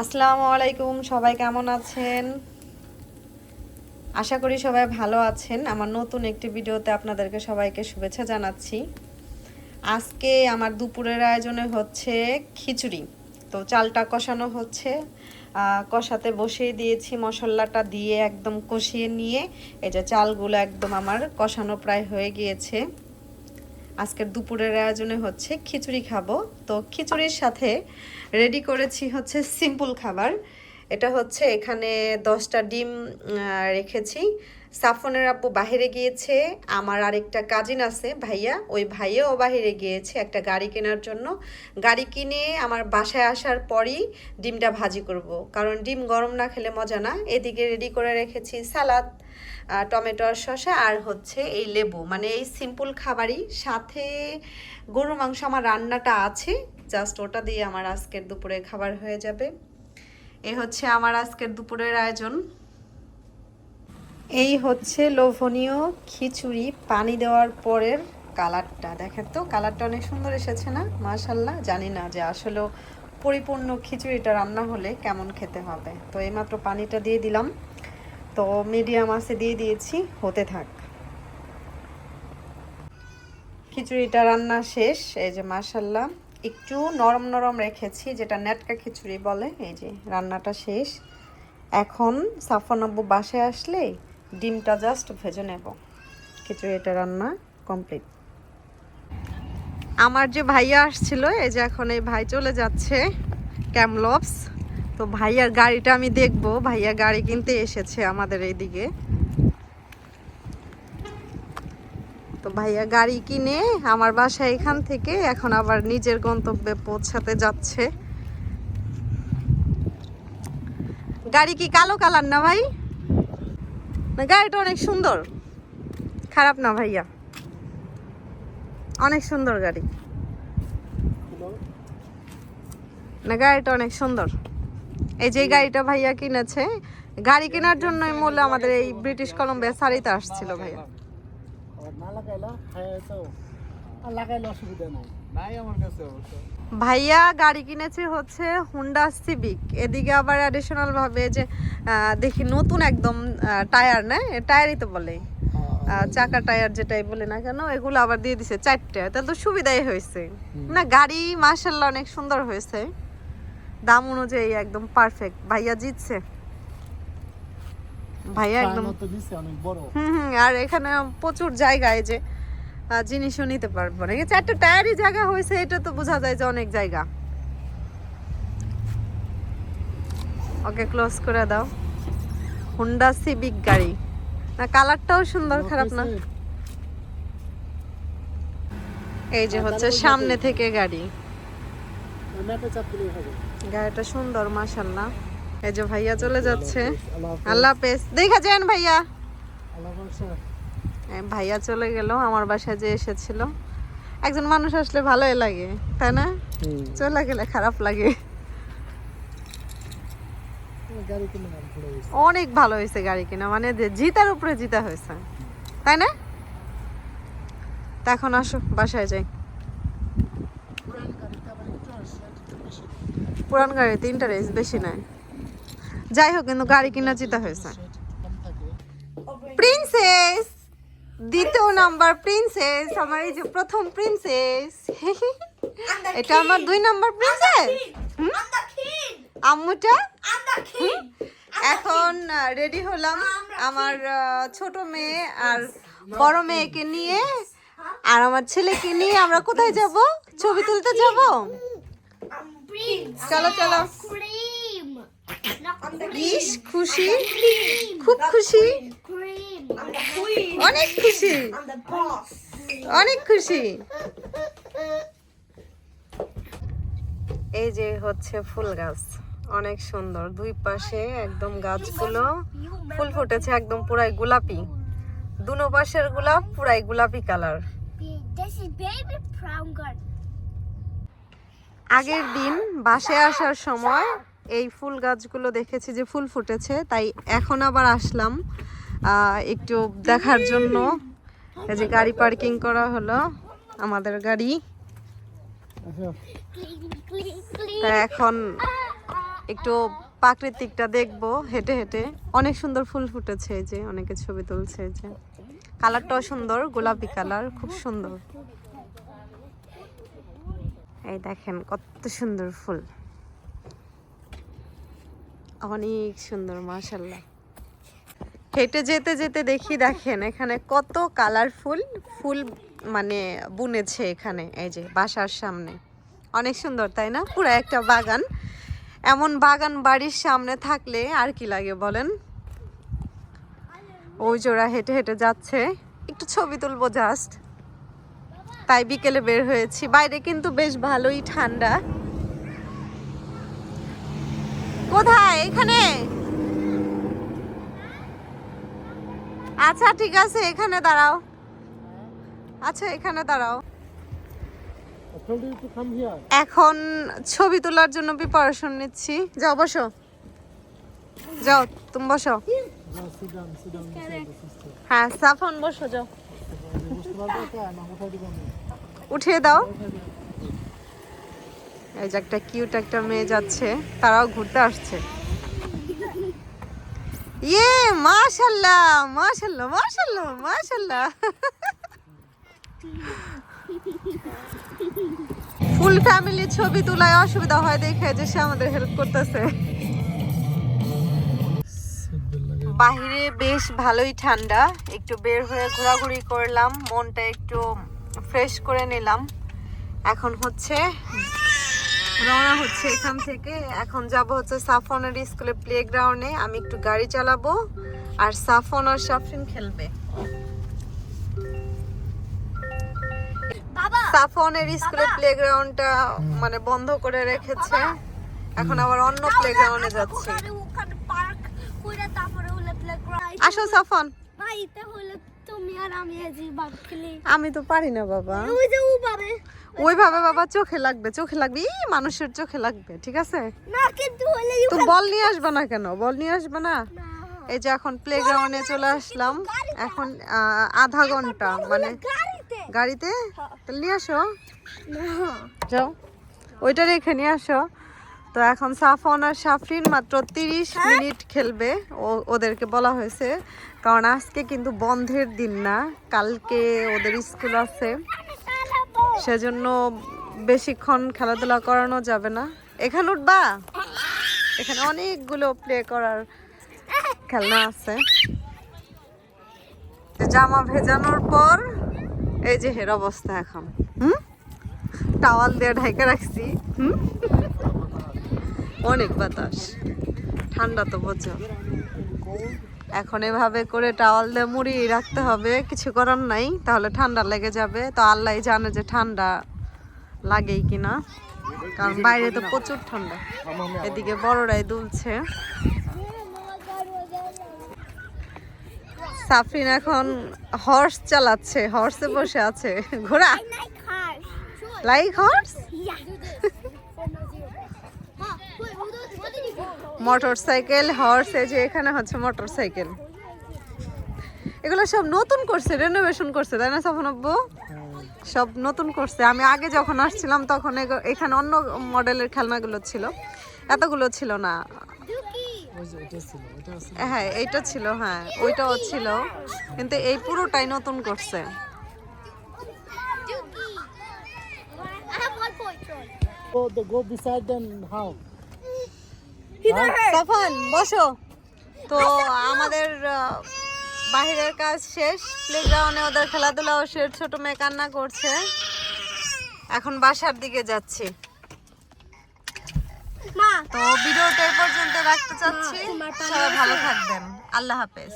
আসসালামু আলাইকুম, সবাই কেমন আছেন? আশা করি সবাই ভালো আছেন। আমার নতুন একটি ভিডিওতে আপনাদেরকে সবাইকে শুভেচ্ছা জানাচ্ছি। আজকে আমার দুপুরের আয়োজনে হচ্ছে খিচুড়ি। তো চালটা কষানো হচ্ছে। কষাতে বসিয়ে দিয়েছি মশলাটা দিয়ে একদম কষিয়ে নিয়ে। এই যে চালগুলো একদম আমার কষানো প্রায় হয়ে গিয়েছে। আজকের দুপুরের আয়োজনে হচ্ছে খিচুড়ি খাব। তো খিচুড়ির সাথে রেডি করেছি হচ্ছে সিম্পল খাবার। এটা হচ্ছে এখানে দশটা ডিম রেখেছি। সাফনের আপু বাহিরে গিয়েছে, আমার আরেকটা কাজিন আছে ভাইয়া, ওই ভাইয়াও বাহিরে গিয়েছে একটা গাড়ি কেনার জন্য। গাড়ি কিনে আমার বাসায় আসার পরই ডিমটা ভাজি করব, কারণ ডিম গরম না খেলে মজা না। এদিকে রেডি করে রেখেছি সালাদ টমেটো আর শসা আর হচ্ছে এই লেবু। মানে এই সিম্পল খাবারই। সাথে গরু মাংস আমার রান্নাটা আছে জাস্ট ওটা দিয়ে আমার আজকের দুপুরে খাবার হয়ে যাবে। এই হচ্ছে আমার আজকের দুপুরের আয়োজন। এই হচ্ছে লোভনীয় খিচুড়ি পানি দেওয়ার পরের কালারটা। দেখেন তো, কালারটা অনেক সুন্দর এসেছে না? মাশাল্লাহ জানি না যে আসলে পরিপূর্ণ খিচুড়িটা রান্না হলে কেমন খেতে হবে। তো এইমাত্র পানিটা দিয়ে দিলাম। তো মিডিয়াম আছে দিয়ে দিয়েছি, হতে থাক। খিচুড়িটা রান্না শেষ, এই যে মাশাল্লাহ একটু নরম নরম রেখেছি, যেটা নেটকা খিচুড়ি বলে, এই যে রান্নাটা শেষ। এখন সাফনাব্বু বাসায় আসলে ডিমটা জাস্ট ভেজে নেব। খিচুড়িটা রান্না কমপ্লিট আমার যে ভাইয়া আসছিল, এই যে এখন এই ভাই চলে যাচ্ছে ক্যামলপস তো ভাইয়ার গাড়িটা আমি দেখব, ভাইয়া গাড়ি কিনতে এসেছে আমাদের এইদিকে। তো ভাইয়া গাড়ি কিনে আমার বাসা এখান থেকে এখন আবার নিজের গন্তব্যে পৌঁছাতে যাচ্ছে। গাড়ি কি কালো কালার না ভাই? না, গাড়িটা অনেক সুন্দর। খারাপ না ভাইয়া? অনেক সুন্দর গাড়ি। না, গাড়িটা অনেক সুন্দর। এই যে গাড়িটা ভাইয়া কিনেছে, গাড়ি কেনার জন্যই মূল্য আমাদের এই ব্রিটিশ কলম্বিয়া সারিতে আসছিল ভাইয়া। না লাগাইলা খায় আর লাগাইলে অসুবিধা নাই নাই আমার কাছে অবশ্য ভাইয়া গাড়ি কিনেছে হচ্ছে হুন্ডা সিভিক এদিকে আবার অ্যাডিশনাল ভাবে যে দেখি নতুন একদম টায়ার না? টায়ারই তো বলে। চাকা টায়ার যেটাই বলে না কেন এগুলো আবার দিয়ে দিছে চারটে। তাহলে তো সুবিধাই হয়েছে। না গাড়ি মার্শাল্লাহ অনেক সুন্দর হয়েছে। দাম অনুযায়ী একদম পারফেক্ট ভাইয়া জিতছে। ভাইয়া একদম হুম আর এখানে প্রচুর জায়গায় যে জিনিসও নিতে পারব না। চারটে টায়ারই জায়গা হয়েছে এটা তো বোঝা যায় যে অনেক জায়গা। ওকে ক্লোজ করে দাও। হুন্ডা সিভিক গাড়ি। না কালারটাও সুন্দর খারাপ না। এই যে হচ্ছে সামনে থেকে গাড়ি। গাড়িটা সুন্দর মাশাল্লাহ এই যে ভাইয়া চলে যাচ্ছে। আল্লাহ হাফেজ। দেখা যান ভাইয়া। ভাইয়া চলে গেল আমার বাসায় যে এসেছিল। একজন মানুষ আসলে ভালোই লাগে তাই না? চলে গেলে খারাপ লাগে। গাড়ি অনেক ভালো হয়েছে গাড়ি কিনা মানে জিতার উপরে জিতা হয়েছে তাই না? এখন আসো বাসায় যাই। পুরান গাড়িতে একটু আসছে একটু বেশি। পুরান গাড়ি তিনটা রেস বেশি নাই যাই হোক কিন্তু গাড়ি কিনা জিতা হয়েছে। প্রিন্সেস দ্বিতীয় নাম্বার প্রিন্সেস আমার এই যে প্রথম প্রিন্সেস এটা আমার দুই নাম্বার প্রিন্সেস আম্মুটা? এখন রেডি হলাম আমার ছোট মেয়ে আর বড় মেয়েকে নিয়ে। আর আমার ছেলেকে নিয়ে আমরা কোথায় যাব? ছবি তুলতে যাব? চলো চলো। ইস খুশি? খুব খুশি? অনেক খুশি. অনেক খুশি। এই যে হচ্ছে ফুল গাছ। অনেক সুন্দর। দুই পাশে একদম গাছগুলো। ফুল ফুটেছে একদম পুরাই গোলাপি। দুনো পাশের গোলাপ পুরাই গোলাপি কালার. আগের দিন বাসে আসার সময় এই ফুল গাছগুলো দেখেছি যে ফুল ফুটেছে, তাই এখন আবার আসলাম একটু দেখার জন্য। এই যে গাড়ি পার্কিং করা হলো, আমাদের গাড়ি. তা এখন একটু প্রাকৃতিকটা দেখব, হেঁটে হেঁটে। অনেক সুন্দর ফুল ফুটেছে যে, অনেকে ছবি তুলছে যে। কালারটাও সুন্দর, গোলাপি কালার, খুব সুন্দর। এই দেখেন কত সুন্দর ফুল। অনেক সুন্দর মাশাল্লাহ হেঁটে যেতে যেতে দেখি, দেখেন এখানে কত কালারফুল ফুল মানে বুনেছে এখানে, এই যে বাসার সামনে। অনেক সুন্দর, তাই না? পুরো একটা বাগান। এমন বাগান বাড়ির সামনে থাকলে আর কি লাগে বলেন? ওই জোড়া হেঁটে হেঁটে যাচ্ছে। একটু ছবি তুলবো জাস্ট তাই বিকেলে বের হয়েছি। বাইরে কিন্তু বেশ ভালোই ঠান্ডা। কোথায়? এখানে? আচ্ছা ঠিক আছে, এখানে দাঁড়াও। আচ্ছা এখানে দাঁড়াও. এখন ছবি তোলার জন্য প্রিপারেশন নিচ্ছি। যাও, বসো। যাও, তুমি বসো. হ্যাঁ সাফন, বসো, যাও। উঠিয়ে দাও। এই যে একটা কিউট একটা মেয়ে যাচ্ছে, তারাও ঘুরতে আসছে। ইয়ে মাশাল্লাহ মাশাল্লাহ মাশাল্লাহ মাশাল্লাহ। ফুল ফ্যামিলি ছবি তোলায় অসুবিধা হয় দেখে যে সে আমাদের হেল্প করতেছে। বাহিরে বেশ ভালোই ঠান্ডা, একটু বের হয়ে ঘোরাঘুরি করলাম, মনটা একটু ফ্রেশ করে নিলাম। এখন হচ্ছে রওনা হচ্ছে এখান থেকে। এখন যাব হচ্ছে সাফনের স্কুলে প্লে গ্রাউন্ডে আমি একটু গাড়ি চালাবো আর সাফন আর সাফরিন খেলবে। সাফনের স্কুলের প্লে গ্রাউন্ডটা মানে বন্ধ করে রেখেছে। এখন আবার অন্য প্লে গ্রাউন্ডে যাচ্ছে। আসো সাফন তুমি আর আমি বাপ খেলি। আমি তো পারি না বাবা। ওই যে ও পাবে ওইভাবে বাবা চোখে লাগবে চোখে লাগবে। ই মানুষের চোখে লাগবে ঠিক আছে? না কিন্তু হলে তো বল নিয়ে আসবে না কেন? বল নিয়ে আসবে না? এই যে এখন প্লে গ্রাউন্ডে চলে আসলাম। এখন আধা ঘণ্টা মানে গাড়িতে। গাড়িতে? তাহলে নিয়ে আসো। যাও। ওইটা রেখে নিয়ে আসো। তো এখন সাফন আর সাফরিন মাত্র তিরিশ মিনিট খেলবে। ও, ওদেরকে বলা হয়েছে। কারণ আজকে কিন্তু বন্ধের দিন না, কালকে ওদের স্কুল আছে। সেজন্য বেশিক্ষণ খেলাধুলা করানো যাবে না। এখানে উঠবা? এখানে অনেকগুলো প্লে করার খেলনা আছে। জামা ভেজানোর পর, এই যে হের অবস্থা এখন। হুম? টাওয়াল দিয়ে ঢাইকে রাখছি। হুম? অনেক বাতাস। ঠান্ডা তো বোঝো এখন এভাবে করে টাওয়াল দিয়ে মুড়ি রাখতে হবে কিছু করার নাই তাহলে ঠান্ডা লেগে যাবে। তো আল্লাহ জানে যে ঠান্ডা লাগেই কিনা কারণ বাইরে তো প্রচুর ঠান্ডা। এদিকে বড়রাই দুলছে। সাফরিন এখন হর্স চালাচ্ছে হর্সে বসে আছে। ঘোড়া? লাইক হর্স ইয়া হ্যাঁ কই ওদের ওদের মোটর সাইকেল হর্স এই যে এখানে হচ্ছে মোটর সাইকেল এগুলো সব নতুন করছে রেনোভেশন করছে তাই না সাফন আব্বু? সব নতুন করছে। আমি আগে যখন আসছিলাম তখন এখানে অন্য মডেলের খেলনাগুলো ছিল। এতগুলো ছিল না। দুকি। ওই যে এটা ছিল এটা ছিল। হ্যাঁ এইটা ছিল হ্যাঁ ওইটাও ছিল। কিন্তু এই পুরোটাই নতুন করছে। go the go beside them how? Safan বসো। তো আমাদের আহ, বাহিরের কাজ শেষ। প্লেগ্রাউন্ডে ওদের খেলাধুলা ও শেষ। ছোট মেয়ে কান্না করছে। এখন বাসার দিকে যাচ্ছি। তো ভিডিওটা পর্যন্ত রাখতে চাচ্ছি। সবাই ভালো থাকবেন। আল্লাহ হাফেজ।